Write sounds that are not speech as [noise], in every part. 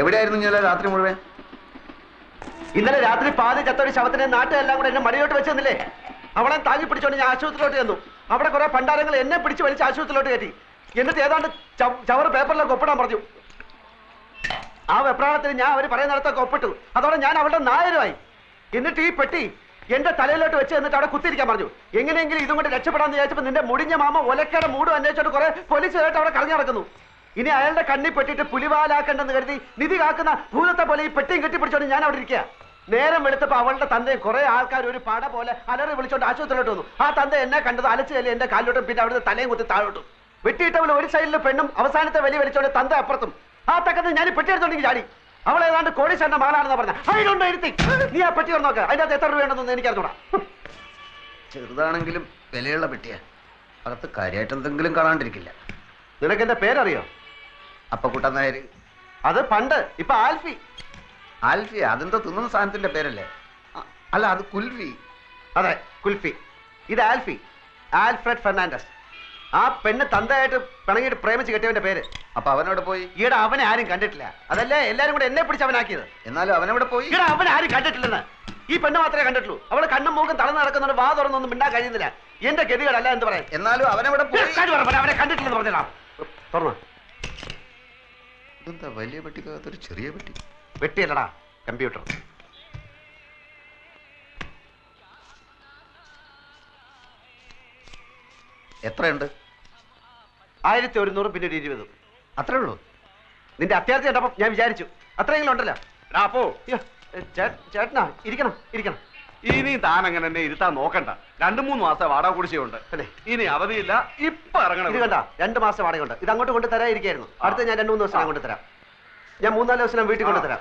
എവിടെയായിരുന്നു ഇന്നലെ രാത്രി മുഴുവൻ? ഇന്നലെ രാത്രി പാതി ചത്തൊരു ശവത്തിനെ നാട്ടിലെല്ലാം കൂടെ എന്നെ മടിയോട്ട് വെച്ചെന്നില്ലേ അവളെ താങ്ങി പിടിച്ചോണ്ട് ഞാൻ ആശുപത്രിയിലോട്ട് ചെന്നു. അവിടെ കുറെ പണ്ടാരങ്ങൾ എന്നെ പിടിച്ച് വലിച്ച് ആശുപത്രിയിലോട്ട് കയറ്റി. എന്നിട്ട് ഏതാണ്ട് ചവറ് പേപ്പറിലൊക്കെ ഒപ്പിടാൻ പറഞ്ഞു. ആ വെപ്രാളത്തിൽ ഞാൻ അവർ പറയുന്നിടത്തൊക്കെ ഒപ്പിട്ടു. അതോടെ ഞാൻ അവളുടെ നായരുമായി. എന്നിട്ട് ഈ പെട്ടി എന്റെ തലയിലോട്ട് വെച്ച് എന്നിട്ട് അവിടെ കുത്തിരിക്കാൻ പറഞ്ഞു. എങ്ങനെയെങ്കിലും ഇതും കൊണ്ട് രക്ഷപ്പെടാന്ന് വിചാരിച്ചപ്പോൾ നിന്റെ മുടിഞ്ഞ മാമ ഒലക്കയുടെ മൂടും അന്വേഷിച്ചോണ്ട് കുറെ പോലീസുകാരായിട്ട് അവിടെ കറങ്ങി നടക്കുന്നു. ഇനി അയാളുടെ കണ്ണി പെട്ടിട്ട് പുലിവാലാക്കണ്ടെന്ന് കരുതി നിധി കാക്കുന്ന ഭൂതത്തെ പോലെ ഈ പെട്ടിയും കെട്ടിപ്പിടിച്ചോണ്ട് ഞാൻ അവിടെ ഇരിക്കുക നേരം വെളുത്തപ്പോ അവളുടെ തന്തയും കുറെ ആൾക്കാർ ഒരു പട പോലെ അലറി വിളിച്ചോണ്ട് ആശുപത്രിയിലോട്ട് വന്നു. ആ തന്ത എന്നെ കണ്ടത് അലച്ചു ചെല്ലി എന്റെ കാലിലോട്ടും പിന്നെ അവിടുത്തെ തലയും കുത്തി താഴോട്ടും. വെട്ടിയിട്ടവൾ ഒരു സൈഡിലെ പെണ്ണും അവസാനത്തെ വലിയ വലിച്ചോണ്ട് തന്ത അപ്പുറത്തും. ആ തക്കത്ത് ഞാൻ പെട്ടിയെടുത്തോണ്ടെങ്കിൽ ചാടി. അവൾ ഏതാണ്ട് കോടീശ്വരന്റെ മകളാണെന്ന് പറഞ്ഞ. അതിലുണ്ടോ ഇരുത്തി? നീ ആ പെട്ടി നോക്ക നോക്ക്. അതിന്റെ അകത്ത് എത്ര രൂപയുണ്ടെന്ന് എനിക്ക് അറിഞ്ഞൂടാ ചെറുതാണെങ്കിലും വിലയുള്ള പെട്ടിയാ. അകത്ത് കാര്യമായിട്ട് എന്തെങ്കിലും കാണാണ്ടിരിക്കില്ല. നിനക്ക് എന്റെ പേരറിയോ? അപ്പൊ കുട്ടൻ നായര് അത് പണ്ട് ഇപ്പൊ ആൽഫി. ആൽഫി അതെന്തോ തിന്നുന്ന സാധനത്തിന്റെ പേരല്ലേ? അല്ല അത് കുൽഫി. അതെ കുൽഫി. ഇത് ആൽഫി. Alfred Fernandez. ആ പെണ്ണ് തന്തയായിട്ട് പിണങ്ങിയിട്ട് പ്രേമിച്ച് കെട്ടിയവന്റെ പേര്. അപ്പൊ അവനോട് പോയി? ഈടെ അവനെ ആരും കണ്ടിട്ടില്ല. അതല്ലേ എല്ലാരും കൂടെ എന്നെ പിടിച്ച് അവനാക്കിയത്? എന്നാലും അവനവിടെ പോയി? ഈടെ അവനെ ആരും കണ്ടിട്ടില്ലെന്ന്. ഈ പെണ്ണ് മാത്രമേ കണ്ടിട്ടുള്ളൂ. അവൾ കണ്ണും മൂക്കും തളർന്ന് നടക്കുന്നതുകൊണ്ട് വാ തുറന്നൊന്നും മിണ്ടാ കഴിയുന്നില്ല. എന്റെ ഗതികളല്ല എന്ന് പറയാം. എന്നാലും അവനവിടെ പോയി? അവനെ കണ്ടിട്ടില്ലെന്ന് പറഞ്ഞാ തുറന്നു. ഇതെന്താ വലിയ പെട്ടിക്കകത്തൊരു ചെറിയ പെട്ടി? വെട്ടിയല്ലടാ കമ്പ്യൂട്ടർ. എത്രയുണ്ട്? ആയിരത്തി ഒരുന്നൂറ് പിന്നെ ഒരു ഇരുപതും. അത്രേ ഉള്ളൂ. നിന്റെ അത്യാർത്ഥി കണ്ടപ്പോ ഞാൻ വിചാരിച്ചു. അത്രയെങ്കിലും ഉണ്ടല്ലോ. അപ്പോ ചേട്ടനാ ഇരിക്കണം ഇരിക്കണം. ഇനി താൻ അങ്ങനെ എന്നെ ഇരുത്താൻ നോക്കണ്ട. രണ്ടു മൂന്ന് മാസം വാടക കുടിശ്ശിയുണ്ട് അല്ലേ ഇനി അവധിയില്ല ഇപ്പൊ ഇറങ്ങണം. ഇത് കണ്ട രണ്ട് മാസം വാടകയുണ്ട്. ഇത് അങ്ങോട്ട് കൊണ്ട് തരാതിരിക്കായിരുന്നു അടുത്ത ഞാൻ രണ്ട് മൂന്ന് ദിവസം കൊണ്ട് തരാം ഞാൻ മൂന്നാൽ ദിവസം വീട്ടിൽ കൊണ്ട് തരാം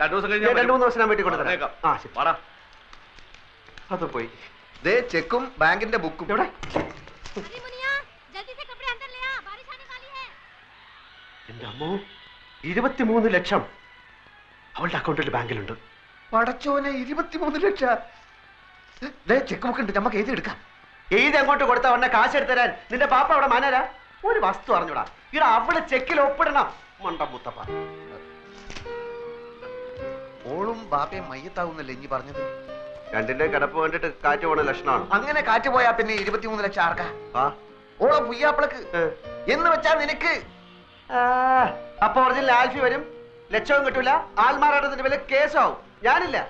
രണ്ടു ദിവസം കഴിഞ്ഞാൽ രണ്ട് മൂന്ന് ദിവസം ഞാൻ വീട്ടിൽ കൊണ്ട് തരാം ആ ശരി. വാടാ. അത് പോയി. ദേ ചെക്കും ബാങ്കിന്റെ ബുക്കും. എവിടെ? എന്റെ അമ്മോ ഇരുപത്തിമൂന്ന് ലക്ഷം അവളുടെ അക്കൗണ്ടിൽ ബാങ്കിലുണ്ട്. പടച്ചോനെ ഇരുപത്തിമൂന്ന് ലക്ഷം. ചെക്ക് ബുക്ക് ഉണ്ട് നമുക്ക് എഴുതി എടുക്കാം. എഴുതി അങ്ങോട്ട് കൊടുത്ത ഉടനെ കാശ് എടുത്തരാൻ. നിന്റെ പാപ്പ അവിടെ മാനരാ? ഒരു വസ്തു അറിഞ്ഞൂടാ. ഇവിടെ അവൾ ചെക്കിൽ ഒപ്പിടണം. മണ്ടം മുത്തപ്പ. ഓളും ബാപ്പയും മയ്യത്താവുന്നല്ലേ ഇനി പറഞ്ഞത്? രണ്ടിന്റെ കിടപ്പ് കണ്ടിട്ട് കാറ്റ് പോണ ലക്ഷണമാണ്. അങ്ങനെ കാറ്റ് പോയാ പിന്നെ ഇരുപത്തിമൂന്ന് ലക്ഷം ആർക്കാ? ഓളെ പുയ്യാപ്പിളക്ക്. എന്ന് വെച്ചാ നിനക്ക്. അപ്പൊ ഒറിജിനൽ ആൽഫി വരും. ലക്ഷവും കിട്ടൂല. ആൽമാറാട്ടത്തിന്റെ വില കേസാവും. ഞാനില്ല.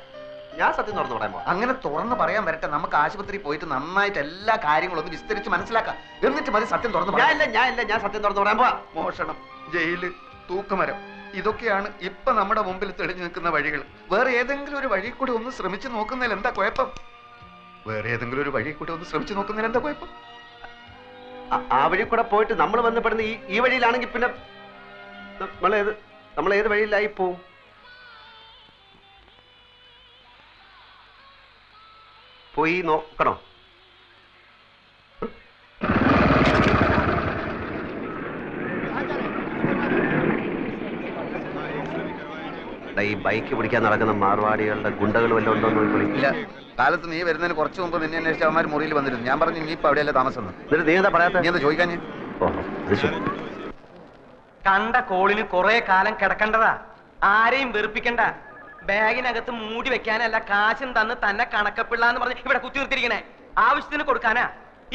ഞാൻ സത്യം തുറന്നു പറയാൻ പോവാ അങ്ങനെ തുറന്ന് പറയാൻ വരട്ടെ. നമുക്ക് ആശുപത്രി പോയിട്ട് നന്നായിട്ട് എല്ലാ കാര്യങ്ങളും ഒന്ന് വിസ്തരിച്ച് മനസ്സിലാക്കാം. എന്നിട്ട് മതി സത്യം തുറന്ന് ഞാൻ ഇല്ല ഞാൻ ഇല്ല ഞാൻ സത്യം തുറന്നു പറയാൻ പോവാ മോഷണം ജയിൽ തൂക്കുമരം ഇതൊക്കെയാണ് ഇപ്പൊ നമ്മുടെ മുമ്പിൽ തെളിഞ്ഞു നിൽക്കുന്ന വഴികൾ. വേറെ ഏതെങ്കിലും ഒരു വഴി കൂടി ഒന്ന് ശ്രമിച്ചു നോക്കുന്നതിൽ എന്താ കുഴപ്പം? വേറെ ഏതെങ്കിലും ഒരു വഴി കൂടി ഒന്ന് ശ്രമിച്ചു നോക്കുന്നതിൽ എന്താ കുഴപ്പം? ആ- വഴി കൂടെ പോയിട്ട് നമ്മൾ ബന്ധപ്പെടുന്ന ഈ ഈ വഴിയിലാണെങ്കിൽ പിന്നെ നമ്മളേത് നമ്മളേത് നമ്മൾ ഏത് വഴിയിലായി പോവും. പോയി നോക്കണോ? ഈ ബൈക്ക് പിടിക്കാൻ നടക്കുന്ന മാർവാടികളുടെ ഗുണ്ടകൾ വല്ലതും ഉണ്ടോ എന്ന് ഇല്ല കാലത്ത് നീ വരുന്നതിന് കുറച്ച് മുമ്പ് നിന്നെ അന്വേഷിച്ച അവന്മാർ മുറിയിൽ വന്നിരുന്നു. ഞാൻ പറഞ്ഞു നീ ഇപ്പൊ അവിടെയല്ലേ താമസം എന്ന്. എന്നിട്ട് നീ എന്താ പറയാത്ത? നീ എന്താ ചോദിക്കാൻ കണ്ട കോളിന് കുറെ കാലം കിടക്കണ്ടതാ. ആരെയും വെറുപ്പിക്കണ്ട. ബാഗിനകത്ത് മൂടി വെക്കാനല്ല കാശും തന്ന് തന്നെ കണക്കപ്പിള്ള എന്ന് പറഞ്ഞ് ഇവിടെ കുത്തി നിർത്തിയിരിക്കണേ. ആവശ്യത്തിന് കൊടുക്കാനാ?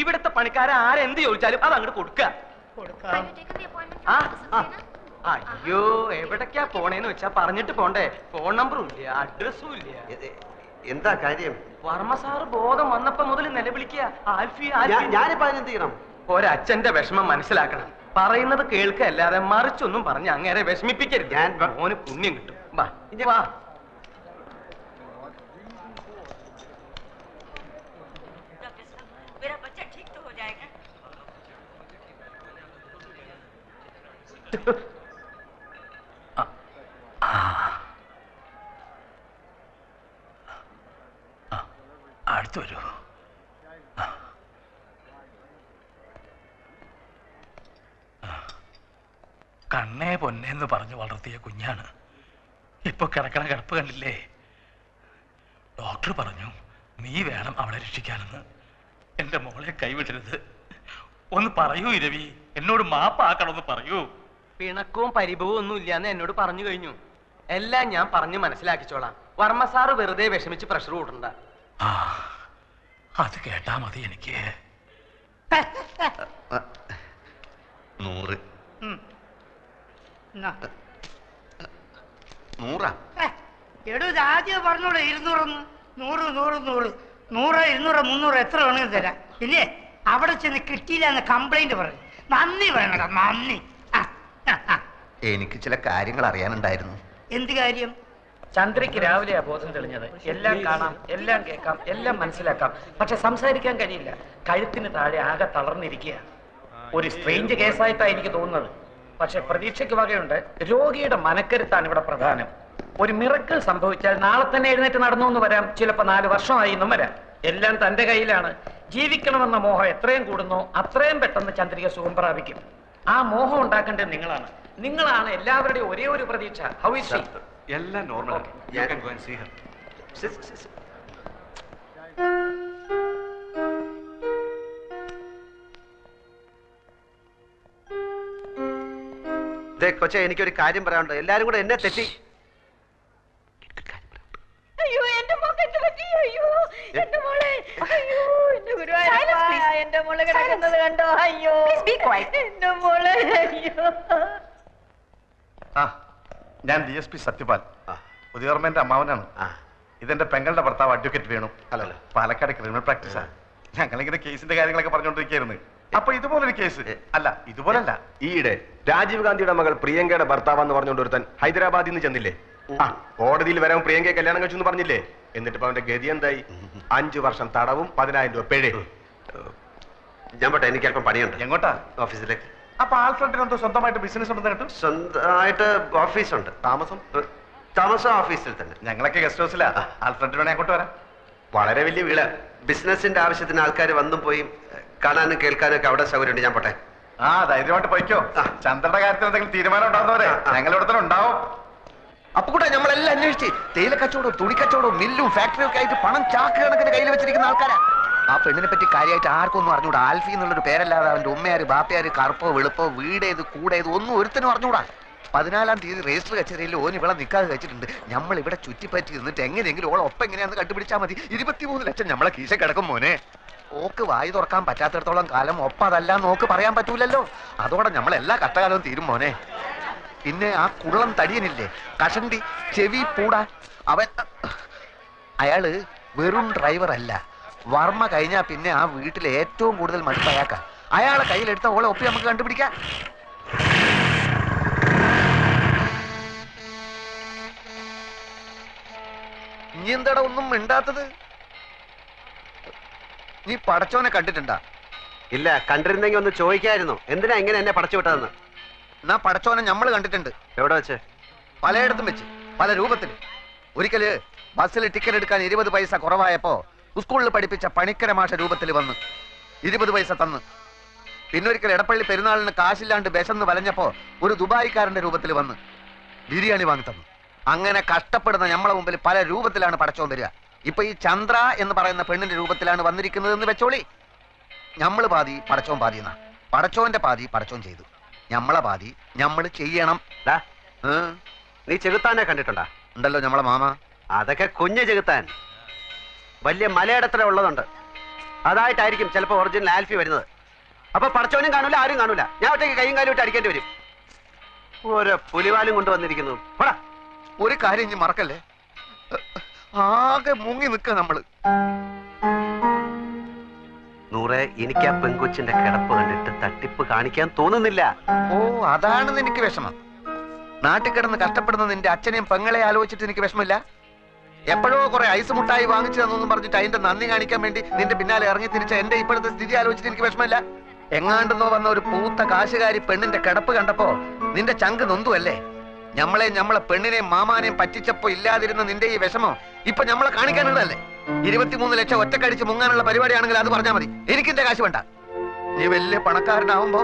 ഇവിടുത്തെ പണിക്കാരെ ആരെന്ത് ചോദിച്ചാലും അത് അങ്ങോട്ട് കൊടുക്കുക Ah, ah. അയ്യോ എവിടേക്കാ പോണേന്ന് വെച്ചാ പറഞ്ഞിട്ട് പോണ്ടേ. ഫോൺ നമ്പറും ഇല്ല അഡ്രസ്സും ഇല്ല. എന്താ കാര്യം? വർമ്മ സാറ് ബോധം വന്നപ്പോ മുതൽ നിലവിളിക്കുക ആൽഫി ഞാനിപ്പോ അതിനെന്ത് ചെയ്യണം? ഒരച്ഛന്റെ വിഷമം മനസ്സിലാക്കണം. പറയുന്നത് കേൾക്കല്ലാതെ മറിച്ചൊന്നും പറഞ്ഞ് അങ്ങേരെ വിഷമിപ്പിക്കരുത്. ഞാൻ മോന് പുണ്യം കിട്ടും. വാ ഇനി വാ. അടുത്ത് വരൂ. കണ്ണേ പൊന്നേന്ന് പറഞ്ഞു വളർത്തിയ കുഞ്ഞാണ്. ഇപ്പൊ കിടക്കണ കിടപ്പ് കണ്ടില്ലേ? ഡോക്ടർ പറഞ്ഞു നീ വേണം അവളെ രക്ഷിക്കാനെന്ന്. എന്റെ മോളെ കൈവിടരുത്. ഒന്ന് പറയൂ ഇരവി. എന്നോട് മാപ്പാക്കണമെന്ന് പറയൂ. പിണക്കവും പരിഭവവും ഒന്നും ഇല്ലാന്ന് എന്നോട് പറഞ്ഞു കഴിഞ്ഞു. എല്ലാം ഞാൻ പറഞ്ഞു മനസ്സിലാക്കിച്ചോളാം. വർമ്മ സാറ് വെറുതെ വിഷമിച്ച് പ്രഷർ കൂട്ടണ്ട. ആ അത് കേട്ടാ മതി എനിക്ക്. നൂറ്. നൂറാ? എടോ ആദ്യം പറഞ്ഞോളൂ ഇരുന്നൂറൊന്ന്. നൂറ് നൂറ് നൂറ്. നൂറ് ഇരുന്നൂറ് മുന്നൂറ് എത്ര വേണമെങ്കിലും തരാം. ഇല്ലേ അവിടെ ചെന്ന് കിട്ടിയില്ല എന്ന് കംപ്ലൈന്റ് പറഞ്ഞു നന്ദി വേണടാ നന്ദി. [laughs] എനിക്ക് ചില കാര്യങ്ങൾ അറിയാനുണ്ടായിരുന്നു. എന്ത് കാര്യം? ചന്ദ്രയ്ക്ക് രാവിലെയാ ബോധം തെളിഞ്ഞത്. എല്ലാം കാണാം എല്ലാം കേൾക്കാം എല്ലാം മനസ്സിലാക്കാം. പക്ഷെ സംസാരിക്കാൻ കഴിയില്ല. കഴുത്തിന് താഴെ ആകെ തളർന്നിരിക്കുക ഒരു സ്ട്രെയിഞ്ച് കേസായിട്ടാണ് എനിക്ക് തോന്നുന്നത്. പക്ഷെ പ്രതീക്ഷയ്ക്ക് വകയുണ്ട് രോഗിയുടെ മനക്കരുത്താണ് ഇവിടെ പ്രധാനം. ഒരു മിറക്കിൾ സംഭവിച്ചാൽ നാളെ തന്നെ എഴുന്നേറ്റ് നടന്നു എന്ന് വരാം. ചിലപ്പോ നാല് വർഷമായി എന്നും വരാം. എല്ലാം തന്റെ കയ്യിലാണ്. ജീവിക്കണമെന്ന മോഹം എത്രയും കൂടുന്നു അത്രയും പെട്ടെന്ന് ചന്ദ്രിക സുഖം പ്രാപിക്കും. ആ മോഹം ഉണ്ടാക്കേണ്ടത് നിങ്ങളാണ്. നിങ്ങളാണ് എല്ലാവരുടെയും ഒരേ ഒരു പ്രതീക്ഷ. ഹൗ ഇസ് എല്ലാം നോർമൽ. ദേ കൊച്ചെ എനിക്കൊരു കാര്യം പറയാനുണ്ട്. എല്ലാരും കൂടെ എന്നെ തെറ്റി അയ്യോ എന്റെ മോക്ക് എന്ത് പറ്റി? അയ്യോ എന്റെ മോളെ. അയ്യോ എന്റെ ഗുരുവായൂരപ്പ എന്റെ മോളെ കിടക്കുന്നത് കണ്ടോ? അയ്യോ. ഞാൻ ഡി എസ് പി സത്യപാൽ. ഉദയവർമ്മന്റെ അമ്മാവനാണ്. ഇതെന്റെ പെങ്ങളുടെ ഭർത്താവ് അഡ്വക്കേറ്റ് വേണു. അല്ലല്ലോ. പാലക്കാട് ക്രിമിനൽ പ്രാക്ടീസാ ഞങ്ങളിങ്ങനെ കേസിന്റെ കാര്യങ്ങളൊക്കെ പറഞ്ഞുകൊണ്ടിരിക്കുകയായിരുന്നു. അപ്പൊ ഇതുപോലൊരു കേസ്. അല്ല ഇതുപോലല്ല. ഈയിടെ രാജീവ് ഗാന്ധിയുടെ മകൾ പ്രിയങ്കയുടെ ഭർത്താവെന്ന് പറഞ്ഞുകൊണ്ട് ഒരുത്തൻ ഹൈദരാബാദിൽ നിന്ന് ചെന്നില്ലേ? ആ കോടതിയിൽ വരാൻ പ്രിയങ്കയെ കല്യാണം കഴിച്ചു എന്ന് പറഞ്ഞില്ലേ? എന്നിട്ട് അവന്റെ ഗതി എന്തായി? അഞ്ചു വർഷം തടവും പതിനായിരം രൂപ പിഴേ ഞാൻ പോട്ടെ എനിക്ക് അല്പം പണിയുണ്ട്. എങ്ങോട്ടാ? ഓഫീസിലേക്ക്. അപ്പൊ ആൽഫ്രണ്ടിന് എന്തോ സ്വന്തമായിട്ട് ബിസിനസ് ഉണ്ടെന്ന് കേട്ടു? സ്വന്തമായിട്ട് ഓഫീസുണ്ട്. താമസം? താമസം ഓഫീസിൽ തന്നെ. ഞങ്ങളൊക്കെ ഗസ്റ്റ് ഹൗസിലാ ആൽഫ്രണ്ടിന് വേണേ അങ്ങോട്ട് വരാം. വളരെ വലിയ വീട്. ബിസിനസിന്റെ ആവശ്യത്തിന് ആൾക്കാർ വന്നും പോയി. കാണാനും കേൾക്കാനും ഒക്കെ അവിടെ സൗകര്യമുണ്ട്. ഞാൻ പോട്ടെ. ആ ധൈര്യമായിട്ട് പോയിക്കോ. ചന്ദ്രന്റെ കാര്യത്തിൽ എന്തെങ്കിലും തീരുമാനം ഉണ്ടാകുന്നവരെ ആ. തന്നെ ഉണ്ടാവും. അപ്പൊ കൂടെ നമ്മളെല്ലാം അന്വേഷിച്ച്. തേയില കച്ചവടവും തുണി കച്ചവടവും മില്ലും ഫാക്ടറിയും ഒക്കെ ആയിട്ട് പണം ചാക്ക് കണക്കിന് കയ്യിൽ വെച്ചിരിക്കുന്ന ആൾക്കാരാ. ആ പെണ്ണിനെ പറ്റി കാര്യമായിട്ട് ആർക്കൊന്നും അറിഞ്ഞൂടാ. ആൽഫി എന്നുള്ളൊരു പേരല്ലാതെ അവന്റെ ഉമ്മയാര് ബാപ്പയാര് കറുപ്പോ വെളുപ്പോ വീടേത് കൂടേത് ഒന്നും ഒരുത്തനും അറിഞ്ഞൂടാ. പതിനാലാം തീയതി രജിസ്റ്റർ കച്ചേരിയിൽ ഓൻ ഇവിടെ നിൽക്കാതെ കഴിച്ചിട്ടുണ്ട്. നമ്മൾ ഇവിടെ ചുറ്റിപ്പറ്റി നിന്നിട്ട് എങ്ങനെയെങ്കിലും ഓളെ ഒപ്പം എങ്ങനെയാന്ന് കണ്ടുപിടിച്ചാൽ മതി. ഇരുപത്തിമൂന്ന് ലക്ഷം നമ്മളെ കീശ കിടക്കും മോനെ. ഓക്ക് വായി തുറക്കാൻ പറ്റാത്തിടത്തോളം കാലം ഒപ്പം അതല്ല നോക്ക് പറയാൻ പറ്റൂലല്ലോ. അതോടെ നമ്മൾ എല്ലാ കഷ്ടകാലവും തീരും മോനെ. പിന്നെ ആ കുള്ളം തടിയനില്ലേ? കഷണ്ടി ചെവി പൂടാ. അവൻ അയാൾ വെറും ഡ്രൈവർ അല്ല. വർമ്മ കഴിഞ്ഞാ പിന്നെ ആ വീട്ടിലെ ഏറ്റവും കൂടുതൽ മടുപ്പ് അയാൾക്ക. അയാളെ കയ്യിലെടുത്ത ഓളെ ഒപ്പി നമുക്ക് കണ്ടുപിടിക്കാം. ഇനി എന്താടാ ഒന്നും മിണ്ടാത്തത്? നീ പടച്ചോനെ കണ്ടിട്ടുണ്ടാ? ഇല്ല കണ്ടിരുന്നെങ്കിൽ ഒന്ന് ചോദിക്കായിരുന്നു. എന്തിനാ എങ്ങനെ എന്നെ പടച്ചു വിട്ടതെന്ന്? എന്നാ പടച്ചോനെ നമ്മൾ കണ്ടിട്ടുണ്ട്. എവിടെ വെച്ച്? പലയിടത്തും വെച്ച്. പല രൂപത്തിൽ ഒരിക്കൽ ബസ്സിൽ ടിക്കറ്റ് എടുക്കാൻ ഇരുപത് പൈസ കുറവായപ്പോ സ്കൂളിൽ പഠിപ്പിച്ച പണിക്കര മാഷ രൂപത്തിൽ വന്ന് ഇരുപത് പൈസ തന്ന്. പിന്നൊരിക്കൽ എടപ്പള്ളി പെരുന്നാളിന് കാശില്ലാണ്ട് വിശന്ന് വലഞ്ഞപ്പോ ഒരു ദുബായിക്കാരന്റെ രൂപത്തിൽ വന്ന് ബിരിയാണി വാങ്ങി തന്നു. അങ്ങനെ കഷ്ടപ്പെടുന്ന നമ്മളെ മുമ്പിൽ പല രൂപത്തിലാണ് പടച്ചോൻ വരിക. ഇപ്പൊ ഈ ചന്ദ്ര എന്ന് പറയുന്ന പെണ്ണിന്റെ രൂപത്തിലാണ് വന്നിരിക്കുന്നത് എന്ന് വെച്ചോളി. ഞമ്മൾ പാതി പടച്ചോൻ പാതി എന്നാ. പടച്ചോന്റെ പാതി പടച്ചോൻ ചെയ്തു. ഞമ്മളെ പാതി ഞമ്മൾ ചെയ്യണം. നീ ചെകുത്താനെ കണ്ടിട്ടുണ്ടാ? ഉണ്ടല്ലോ ഞമ്മളെ മാമ. അതൊക്കെ കുഞ്ഞു ചെകുത്താൻ. വലിയ മലയിടത്തിലെ ഉള്ളതുണ്ട്. അതായിട്ടായിരിക്കും ചിലപ്പോൾ ഒറിജിനൽ ആൽഫി വരുന്നത്. അപ്പൊ പടച്ചോനും കാണൂല ആരും കാണൂല ഞാൻ ഒറ്റയ്ക്ക് കൈയും കാലും ഇട്ട് അടിക്കേണ്ടി വരും. ഓരോ പുലിവാലും കൊണ്ടുവന്നിരിക്കുന്നു പോടാ. ഒരു കാര്യം ഇനി മറക്കല്ലേ? ആകെ മുങ്ങി നിക്ക നമ്മൾ. നൂറെ എനിക്ക് ആ പെങ്കൊച്ചിന്റെ കിടപ്പ് കണ്ടിട്ട് തട്ടിപ്പ് കാണിക്കാൻ തോന്നുന്നില്ല. ഓ അതാണെന്ന് എനിക്ക് വിഷമം. നാട്ടിൽ കിടന്ന് കഷ്ടപ്പെടുന്ന നിന്റെ അച്ഛനെയും പെങ്ങളെ ആലോചിച്ചിട്ട് എനിക്ക് വിഷമില്ല എപ്പോഴോ കുറെ ഐസ് മുട്ടായി വാങ്ങിച്ചു തന്നു പറഞ്ഞിട്ട് അതിന്റെ നന്ദി കാണിക്കാൻ വേണ്ടി നിന്റെ പിന്നാലെ ഇറങ്ങി തിരിച്ച എന്റെ ഇപ്പോഴത്തെ സ്ഥിതി ആലോചിച്ചിട്ട് എനിക്ക് വിഷമമില്ല. എങ്ങാണ്ടെന്നോ വന്ന ഒരു പൂത്ത കാശുകാരി പെണ്ണിന്റെ കിടപ്പ് കണ്ടപ്പോ നിന്റെ ചങ്ക് നൊന്തുവല്ലേ? ഞമ്മളെ ഞമ്മളെ പെണ്ണിനെയും മാമാനെയും പറ്റിച്ചപ്പോ ഇല്ലാതിരുന്ന നിന്റെ ഈ വിഷമം ഇപ്പൊ ഞമ്മളെ കാണിക്കാനുള്ളതല്ലേ ഇരുപത്തിമൂന്ന് ലക്ഷം ഒറ്റക്കടിച്ച് മുങ്ങാനുള്ള പരിപാടിയാണെങ്കിൽ അത് പറഞ്ഞാൽ മതി. എനിക്കിന്റെ കാശ് വേണ്ട. നീ വലിയ പണക്കാരനാവുമ്പോ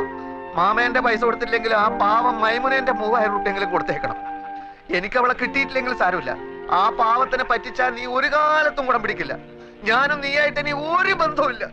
മാമേന്റെ പൈസ കൊടുത്തില്ലെങ്കിൽ ആ പാവം മൈമുനേന്റെ മൂവായിരം റുപ്യെങ്കിലും കൊടുത്തേക്കണം. എനിക്ക് അവളെ കിട്ടിയിട്ടില്ലെങ്കിൽ സാരമില്ല. ആ പാവത്തിനെ പറ്റിച്ചാൽ നീ ഒരു കാലത്തും കൂടെ പിടിക്കില്ല. ഞാനും നീയായിട്ട് ഇനി ഒരു ബന്ധവുമില്ല.